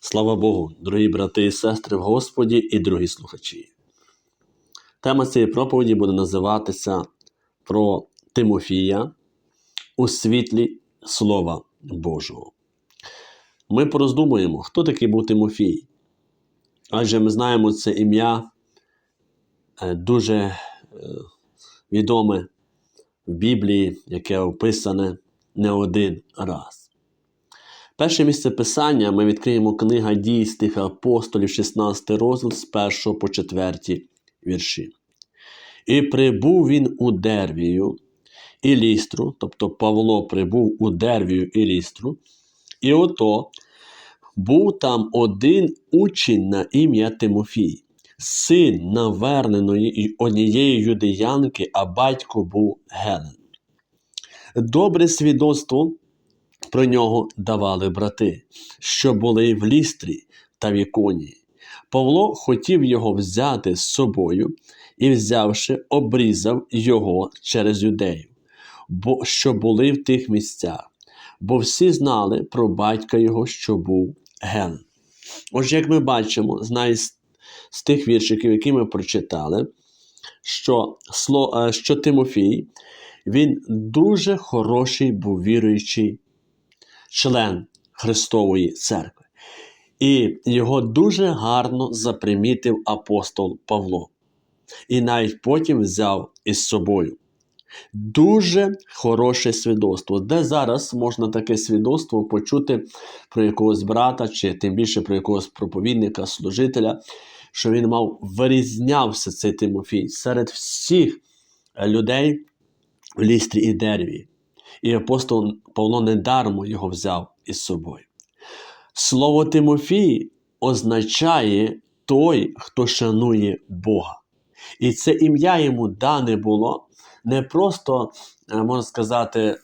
Слава Богу, дорогі брати і сестри в Господі і дорогі слухачі. Тема цієї проповіді буде називатися про Тимофія у світлі Слова Божого. Ми пороздумуємо, хто такий був Тимофій. Адже ми знаємо це ім'я е, дуже е, відоме в Біблії, яке описане не один раз. Перше місце писання ми відкриємо книга дій з тих апостолів, 16 розділ з 1 по 4 вірші. І прибув він у Дервію і лістру, тобто Павло прибув у Дервію і лістру, і ото був там один учень на ім'я Тимофій, син наверненої однієї юдеянки, а батько був Гелен. Добре свідоцтво про нього давали брати, що були в лістрі та в іконії. Павло хотів його взяти з собою і, взявши, обрізав його через юдею, бо що були в тих місцях, бо всі знали про батька його, що був Ген. Отже, як ми бачимо, з тих віршиків, які ми прочитали, що, е, що Тимофій, він дуже хороший був віруючий член Христової церкви. І його дуже гарно запримітив апостол Павло. І навіть потім взяв із собою. Дуже хороше свідоцтво, де зараз можна таке свідоцтво почути про якогось брата, чи тим більше про якогось проповідника, служителя, що він мав вирізнявся цей Тимофій серед всіх людей в лістрі і дереві. І апостол Павло недармо його взяв із собою. Слово Тимофій означає той, хто шанує Бога. І це ім'я йому дане було не просто, е, можна сказати,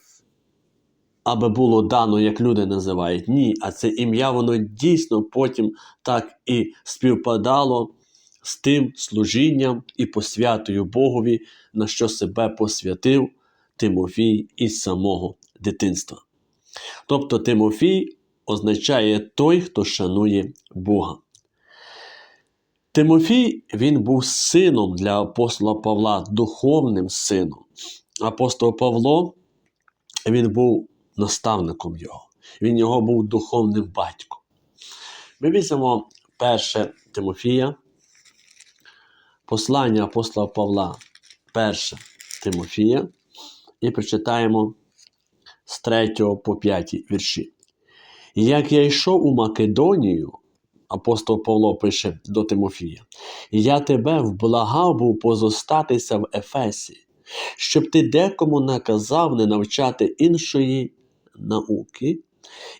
аби було дано, як люди називають. Ні, а це ім'я, воно дійсно потім так і співпадало з тим служінням і посвятою Богові, на що себе посвятив Тимофій із самого дитинства. Тобто Тимофій означає той, хто шанує Бога. Тимофій він був сином для апостола Павла, духовним сином. Апостол Павло він був наставником його, він його був духовним батьком. Ми візьмемо перше Тимофія, послання апостола Павла, перше Тимофія, і прочитаємо з 3 по 5 вірші. Як я йшов у Македонію, апостол Павло пише до Тимофія, я тебе вблагав був позостатися в Ефесі, щоб ти декому наказав не навчати іншої науки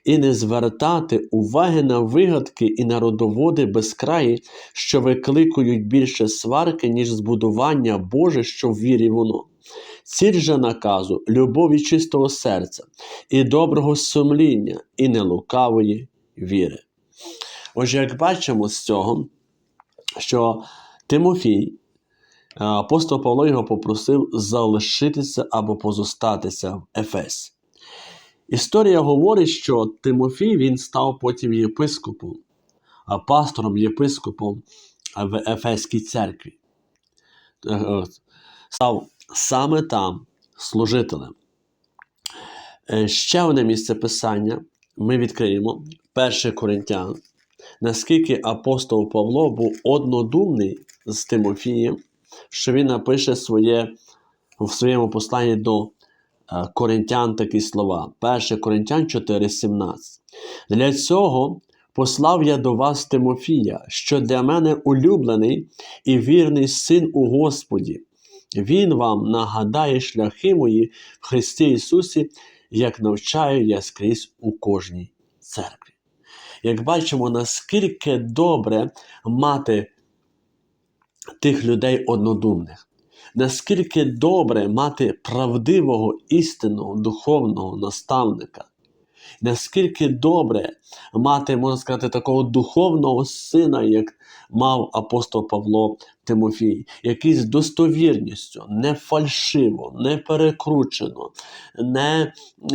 і не звертати уваги на вигадки і на родоводи безкраї, що викликують більше сварки, ніж збудування Боже, що в вірі воно. Ціль же наказу любові чистого серця, і доброго сумління, і нелукавої віри. Отже, як бачимо з цього, що Тимофій, апостол Павло його попросив залишитися або позостатися в Ефесі. Історія говорить, що Тимофій він став потім єпископом, а пастором єпископом в Ефеській церкві. Е, е, став саме там служителем. Е, ще одне місце писання ми відкриємо 1 Коринтян, наскільки апостол Павло був однодумний з Тимофієм, що він напише своє, в своєму посланні до Е, Коринтян такі слова. 1 Коринтян 4,17. Для цього послав я до вас Тимофія, що для мене улюблений і вірний син у Господі. Він вам нагадає шляхи мої в Христі Ісусі, як навчаю я скрізь у кожній церкві. Як бачимо, наскільки добре мати тих людей однодумних наскільки добре мати правдивого істинного духовного наставника, Наскільки добре мати, можна сказати, такого духовного сина, як мав апостол Павло Тимофій, який з достовірністю, не фальшиво, не перекручено, не,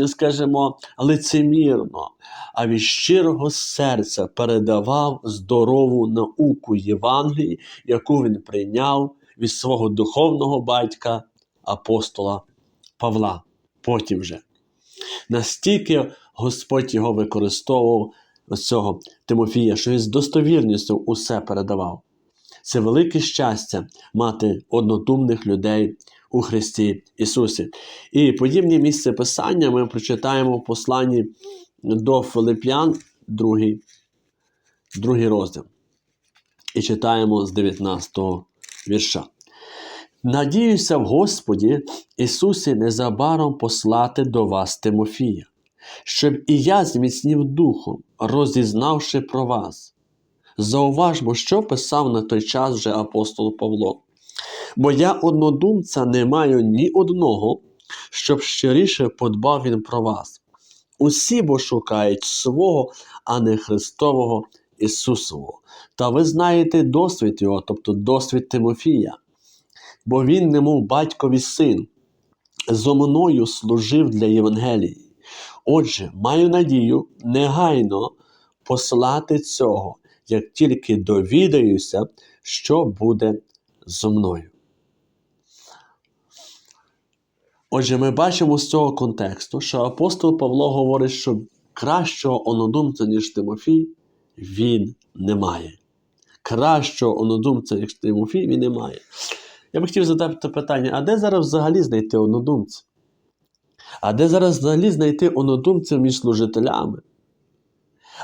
скажімо, лицемірно, а від щирого серця передавав здорову науку Євангелії, яку він прийняв від свого духовного батька апостола Павла. Потім вже. Настільки Господь його використовував цього Тимофія, що він з достовірністю усе передавав. Це велике щастя мати однодумних людей у Христі Ісусі. І подібні місце Писання ми прочитаємо в посланні до Филип'ян, другий, другий розділ. І читаємо з 19 вірша. Надіюся в Господі Ісусі незабаром послати до вас Тимофія, щоб і я зміцнів духом, розізнавши про вас. Зауважмо, що писав на той час вже апостол Павло. Бо я однодумця не маю ні одного, щоб щиріше подбав він про вас. Усі бо шукають свого, а не Христового Ісусового. Та ви знаєте досвід його, тобто досвід Тимофія бо він, немов батькові син, зо мною служив для Євангелії. Отже, маю надію негайно послати цього, як тільки довідаюся, що буде зо мною. Отже, ми бачимо з цього контексту, що апостол Павло говорить, що кращого онодумця, ніж Тимофій, він не має. Кращого онодумця, ніж Тимофій, він не має. Я би хотів задати питання: а де зараз взагалі знайти однодумця? А де зараз взагалі знайти однодумців між служителями?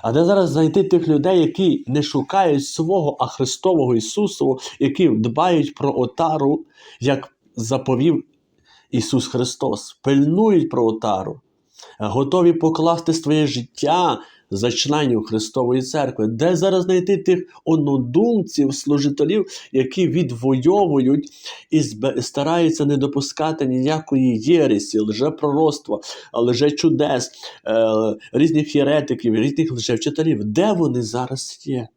А де зараз знайти тих людей, які не шукають свого, а Христового Ісусу, які дбають про отару, як заповів Ісус Христос, пильнують про отару, готові покласти своє життя за членів Христової церкви, де зараз знайти тих однодумців, служителів, які відвоюють і стараються не допускати ніякої єресі, лжепророцтва, лжечудес, е, різних єретиків, різних лжевчителів. Де вони зараз є?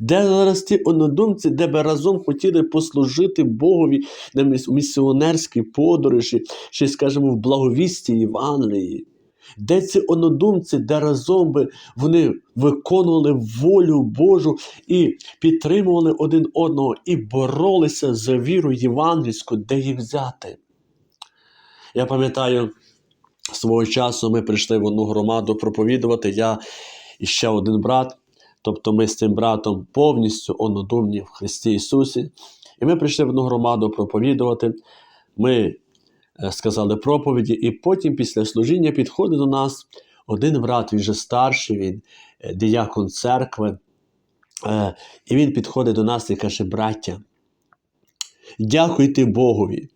Де зараз ті однодумці, де би разом хотіли послужити Богові на місіонерській подорожі, чи, скажімо, в благовісті Євангелії? Де ці однодумці, де разом би вони виконували волю Божу і підтримували один одного, і боролися за віру євангельську, де їх взяти? Я пам'ятаю, свого часу ми прийшли в одну громаду проповідувати. Я і ще один брат. Тобто ми з цим братом повністю однодумні в Христі Ісусі. І ми прийшли в одну громаду проповідувати. Ми сказали проповіді, і потім, після служіння, підходить до нас один брат, він вже старший, він е, діякон церкви. Е, і він підходить до нас і каже: браття, дякуйте Богові,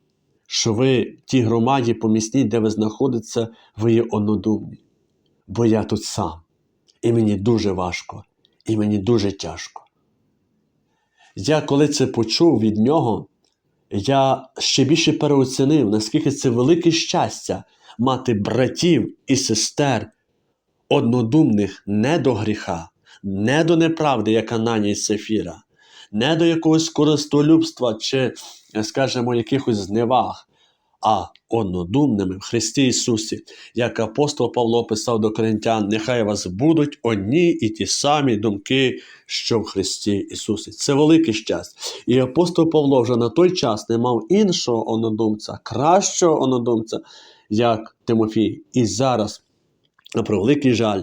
що ви в тій громаді помісній, де ви знаходитеся, ви є однодумні. Бо я тут сам. І мені дуже важко, і мені дуже тяжко. Я коли це почув від нього, я ще більше переоцінив, наскільки це велике щастя мати братів і сестер, однодумних не до гріха, не до неправди, як Ананія Сефіра, не до якогось користолюбства чи, скажімо, якихось зневаг, а однодумними в Христі Ісусі, як апостол Павло писав до Коринтян, нехай вас будуть одні і ті самі думки, що в Христі Ісусі. Це велике щастя. І апостол Павло вже на той час не мав іншого однодумця, кращого однодумця, як Тимофій. І зараз, на превеликий жаль,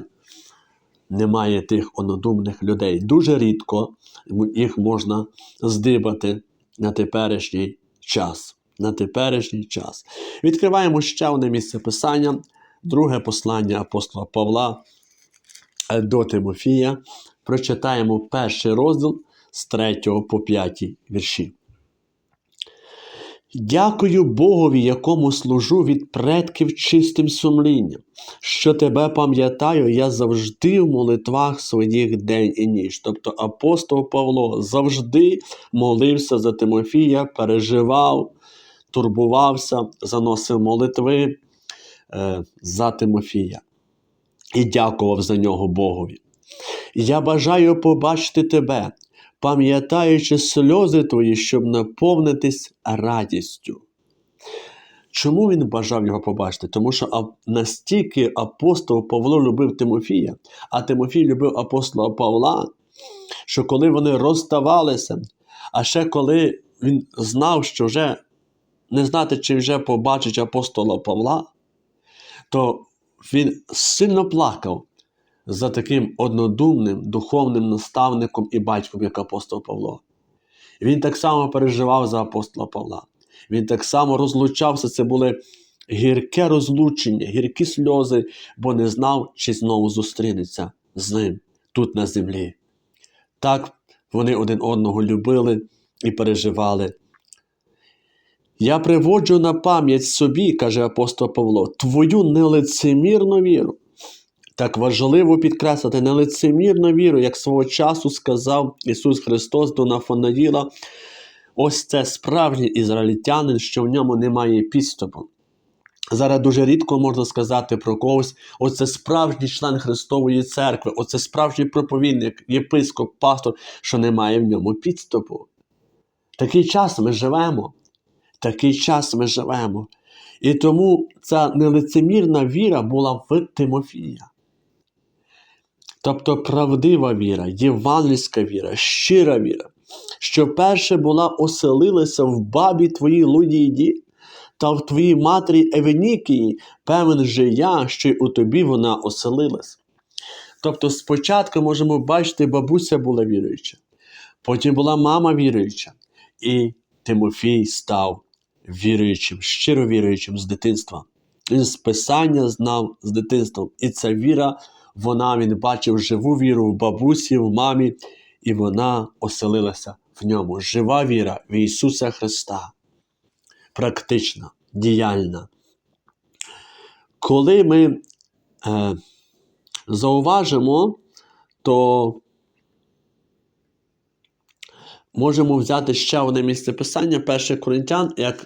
немає тих однодумних людей. Дуже рідко їх можна здибати на теперішній час на теперішній час. Відкриваємо ще одне місце писання, друге послання апостола Павла е, до Тимофія. Прочитаємо перший розділ з 3 по 5 вірші. Дякую Богові, якому служу від предків чистим сумлінням, що тебе пам'ятаю, я завжди в молитвах своїх день і ніч. Тобто апостол Павло завжди молився за Тимофія, переживав, турбувався, заносив молитви е, за Тимофія. і дякував за нього Богові. Я бажаю побачити тебе, пам'ятаючи сльози твої, щоб наповнитись радістю. Чому він бажав його побачити? Тому що настільки апостол Павло любив Тимофія, а Тимофій любив апостола Павла, що коли вони розставалися, а ще коли він знав, що вже не знати, чи вже побачить апостола Павла, то він сильно плакав за таким однодумним духовним наставником і батьком, як апостол Павло. Він так само переживав за апостола Павла. Він так само розлучався. Це були гірке розлучення, гіркі сльози, бо не знав, чи знову зустрінеться з ним тут на землі. Так вони один одного любили і переживали. Я приводжу на пам'ять собі, каже апостол Павло, твою нелицемірну віру. Так важливо підкреслити нелицемірну віру, як свого часу сказав Ісус Христос до Нафанаїла. Ось це справжній ізраїльтянин, що в ньому немає підступу. Зараз дуже рідко можна сказати про когось, оце справжній член Христової церкви, оце справжній проповідник, єпископ, пастор, що немає в ньому підступу. Такий час ми живемо. Такий час ми живемо. І тому ця нелицемірна віра була в Тимофія. Тобто правдива віра, євангельська віра, щира віра, що перше була оселилася в бабі твоїй Лудіді та в твоїй матері Евенікії, певен же я, що й у тобі вона оселилась. Тобто спочатку можемо бачити, бабуся була віруюча, потім була мама віруюча, і Тимофій став віруючим, щиро віруючим з дитинства. Він з писання знав з дитинством. І ця віра, вона він бачив живу віру в бабусі, в мамі, і вона оселилася в ньому. Жива віра в Ісуса Христа. Практична, діяльна. Коли ми е, зауважимо, то можемо взяти ще одне місце писання, 1 Коринтян, як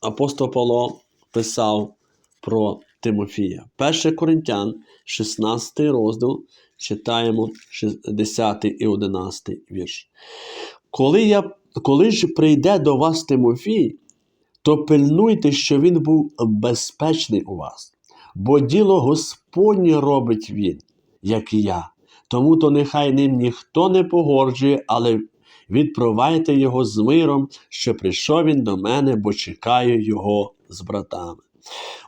апостол Павло писав про Тимофія. 1 Коринтян, 16 розділ, читаємо 10 і 11 вірш. Коли, я, коли ж прийде до вас Тимофій, то пильнуйте, що він був безпечний у вас, бо діло Господнє робить він, як і я. Тому то нехай ним ніхто не погорджує, але відпровайте його з миром, що прийшов він до мене, бо чекаю його з братами.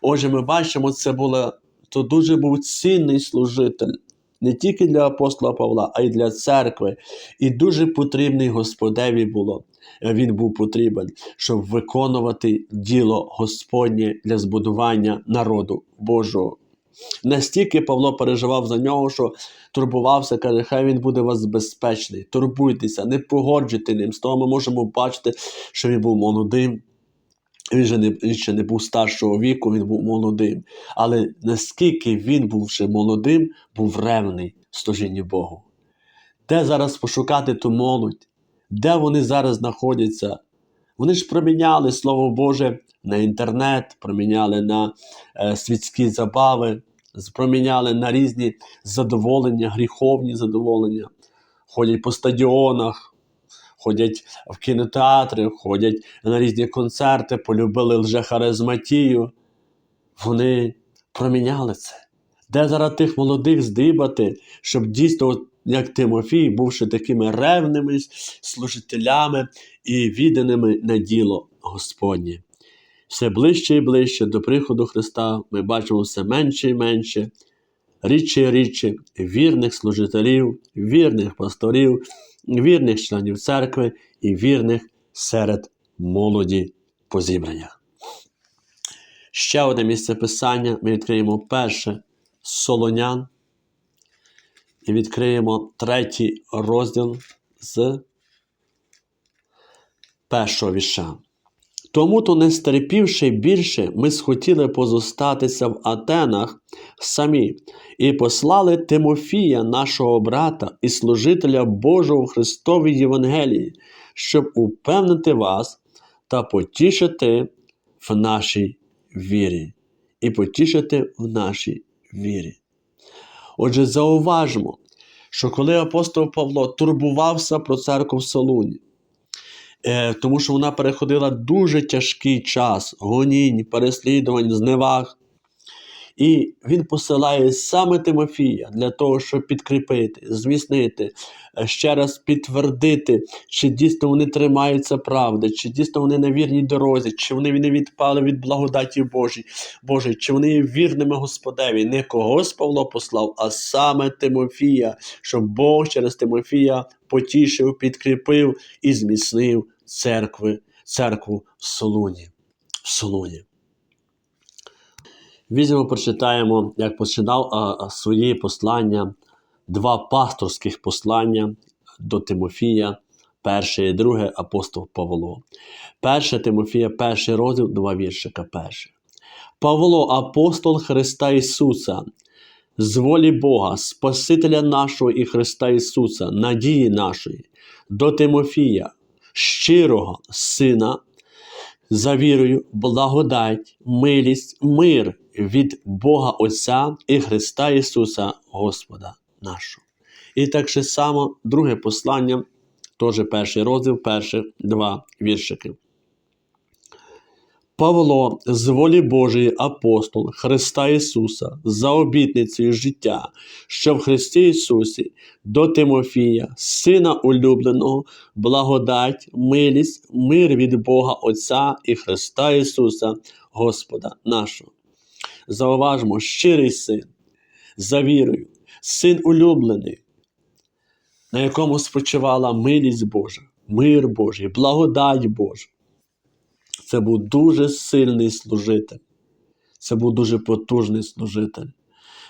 Отже, ми бачимо, це було, то дуже був цінний служитель. Не тільки для апостола Павла, а й для церкви. І дуже потрібний Господеві було. Він був потрібен, щоб виконувати діло Господнє для збудування народу Божого. Настільки Павло переживав за нього, що турбувався, каже, хай він буде у вас безпечний. Турбуйтеся, не погоджуйте ним. З того ми можемо бачити, що він був молодим. Він же не, він ще не був старшого віку, він був молодим. Але наскільки він був молодим, був ревний в служінні Богу. Де зараз пошукати ту молодь? Де вони зараз знаходяться? Вони ж проміняли Слово Боже на інтернет, проміняли на е, світські забави, проміняли на різні задоволення, гріховні задоволення, ходять по стадіонах, ходять в кінотеатри, ходять на різні концерти, полюбили лжехаризматію. Вони проміняли це. Де зараз тих молодих здибати, щоб дійсно, як Тимофій, бувши такими ревними служителями і відданими на діло Господнє. Все ближче і ближче до приходу Христа ми бачимо все менше і менше, рідше і рідше вірних служителів, вірних пасторів, вірних членів церкви і вірних серед молоді по зібраннях. Ще одне місце писання ми відкриємо перше Солонян і відкриємо третій розділ з першого віша. Тому то, не стерпівши більше, ми схотіли позостатися в Атенах самі і послали Тимофія, нашого брата і служителя Божого Христовій Євангелії, щоб упевнити вас та потішити в нашій вірі. І потішити в нашій вірі. Отже, зауважмо, що коли апостол Павло турбувався про церкву в Солуні, е, тому що вона переходила дуже тяжкий час гонінь, переслідувань, зневаг. І він посилає саме Тимофія для того, щоб підкріпити, зміцнити, е, ще раз підтвердити, чи дійсно вони тримаються правди, чи дійсно вони на вірній дорозі, чи вони не відпали від благодаті Божій, Божої, чи вони є вірними Господеві. Не когось Павло послав, а саме Тимофія, щоб Бог через Тимофія потішив, підкріпив і зміцнив церкви, церкву в Солуні. В Солуні. Візьмемо, прочитаємо, як починав а, свої послання, два пасторських послання до Тимофія, перше і друге апостол Павло. Перше Тимофія, перший розділ, два віршика перше. Павло, апостол Христа Ісуса, з волі Бога, Спасителя нашого і Христа Ісуса, надії нашої, до Тимофія, щирого Сина, за вірою, благодать, милість, мир від Бога Отця і Христа Ісуса, Господа нашого. І так само друге послання, теж перший розділ, перші два віршики. Павло, з волі Божої апостол Христа Ісуса, за обітницею життя, що в Христі Ісусі, до Тимофія, Сина улюбленого, благодать, милість, мир від Бога Отця і Христа Ісуса, Господа нашого. Зауважмо, щирий син, за вірою, син улюблений, на якому спочивала милість Божа, мир Божий, благодать Божа. Це був дуже сильний служитель. Це був дуже потужний служитель.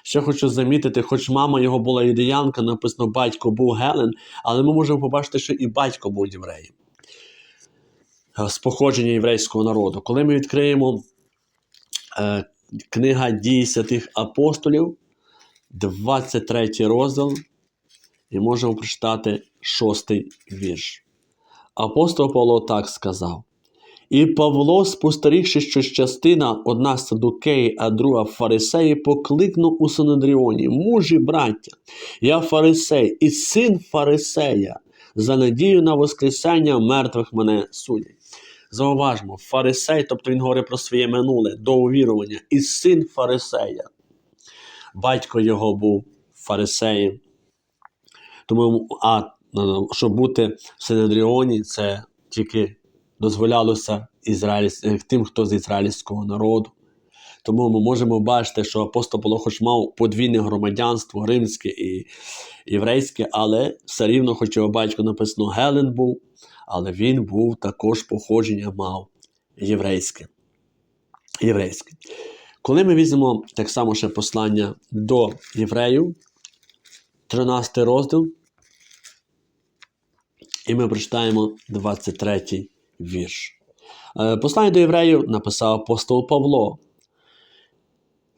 Ще хочу замітити, хоч мама його була ідеянка, написано батько був Гелен, але ми можемо побачити, що і батько був євреєм е, з походження єврейського народу. Коли ми відкриємо е, книга дій святих апостолів, 23 розділ, і можемо прочитати шостий вірш. Апостол Павло так сказав. І Павло, спостерігши, що частина одна садукеї, а друга фарисеї, покликнув у Синедріоні, мужі, браття, я фарисей і син фарисея, за надію на Воскресення мертвих мене судять. Зауважмо, фарисей, тобто він говорить про своє минуле до увірування, і син фарисея. Батько його був фарисеєм. Тому, а щоб бути в Синедріоні, це тільки дозволялося ізраїль... тим, хто з ізраїльського народу. Тому ми можемо бачити, що апостол Павло хоч мав подвійне громадянство римське і єврейське, але все рівно, хоч його батько написано Гелен був, але він був також походження мав єврейське. єврейське. Коли ми візьмемо так само ще послання до євреїв, 13 розділ, і ми прочитаємо 23 вірш. Е, Послання до євреїв написав апостол Павло.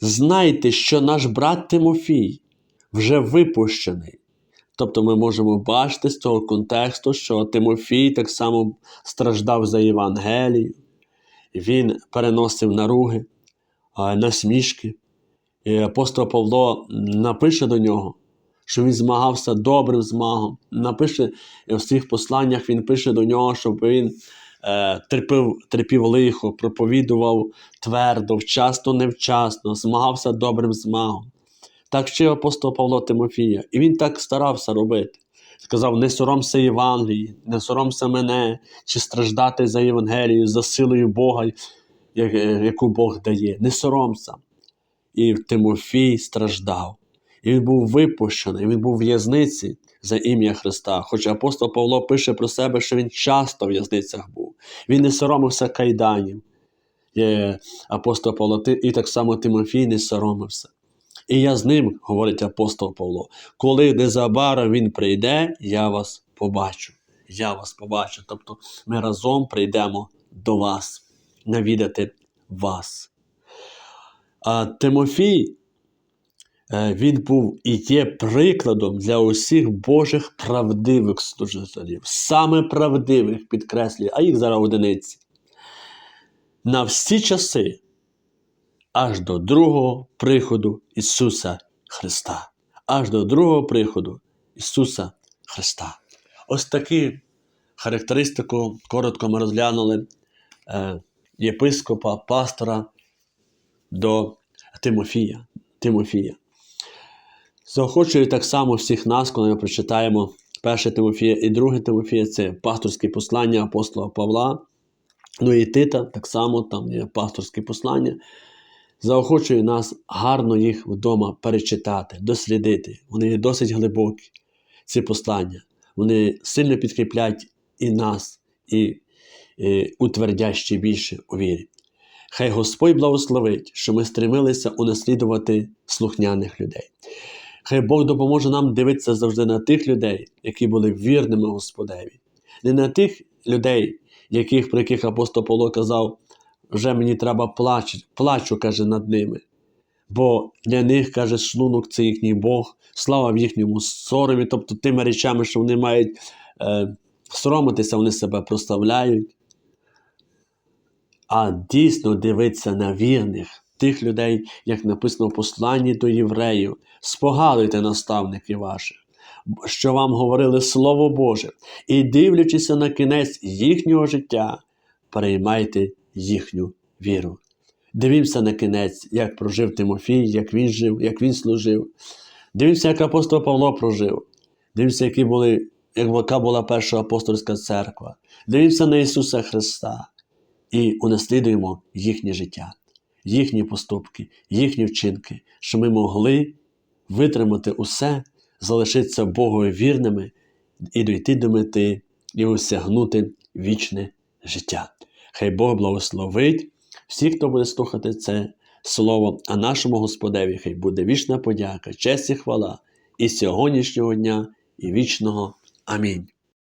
Знайте, що наш брат Тимофій вже випущений. Тобто ми можемо бачити з цього контексту, що Тимофій так само страждав за Євангелію, він переносив наруги, насмішки. І апостол Павло напише до нього, що він змагався добрим змагом. Напише в своїх посланнях він пише до нього, щоб він е, терпів, терпів лихо, проповідував твердо, вчасно, невчасно, змагався добрим змагом. Так вчив апостол Павло Тимофія. І він так старався робити. Сказав: не соромся Євангелії, не соромся мене, чи страждати за Євангелію, за силою Бога, яку Бог дає. Не соромся. І Тимофій страждав. І він був випущений, він був в в'язниці за ім'я Христа. Хоч апостол Павло пише про себе, що він часто в в'язницях був. Він не соромився кайданів. Є апостол Павло, і так само Тимофій не соромився. І я з ним, говорить апостол Павло, коли незабаром він прийде, я вас побачу. Я вас побачу. Тобто ми разом прийдемо до вас, навідати вас. А Тимофій, він був і є прикладом для усіх Божих правдивих служителів, саме правдивих підкреслюю, а їх зараз одиниці. На всі часи аж до другого приходу Ісуса Христа. аж до другого приходу Ісуса Христа. Ось такі характеристику коротко ми розглянули е, єпископа, пастора до Тимофія. Тимофія. Заохочую так само всіх нас, коли ми прочитаємо 1 Тимофія і 2 Тимофія, це пасторське послання апостола Павла. Ну і Тита, так само там є пасторське послання. Заохочую нас гарно їх вдома перечитати, дослідити. Вони є досить глибокі, ці послання. Вони сильно підкріплять і нас, і, і утвердять ще більше у вірі. Хай Господь благословить, що ми стремилися унаслідувати слухняних людей. Хай Бог допоможе нам дивитися завжди на тих людей, які були вірними Господеві, не на тих людей, яких, про яких апостол Павло казав, вже мені треба плач, плачу, каже, над ними. Бо для них, каже, шлунок це їхній Бог, слава в їхньому соромі, тобто тими речами, що вони мають е, соромитися, вони себе проставляють. А дійсно дивитися на вірних, тих людей, як написано в посланні до євреїв, спогадуйте наставники ваші, що вам говорили Слово Боже, і дивлячися на кінець їхнього життя, переймайте їхню віру. Дивімося на кінець, як прожив Тимофій, як він жив, як він служив. Дивімося, як апостол Павло прожив. Дивімося, які були, яка була перша апостольська церква. Дивімося на Ісуса Христа і унаслідуємо їхнє життя, їхні поступки, їхні вчинки, що ми могли витримати усе, залишитися Богові вірними і дійти до мети і осягнути вічне життя. Хай Бог благословить всіх, хто буде слухати це слово, а нашому Господеві хай буде вічна подяка, честь і хвала і сьогоднішнього дня, і вічного. Амінь.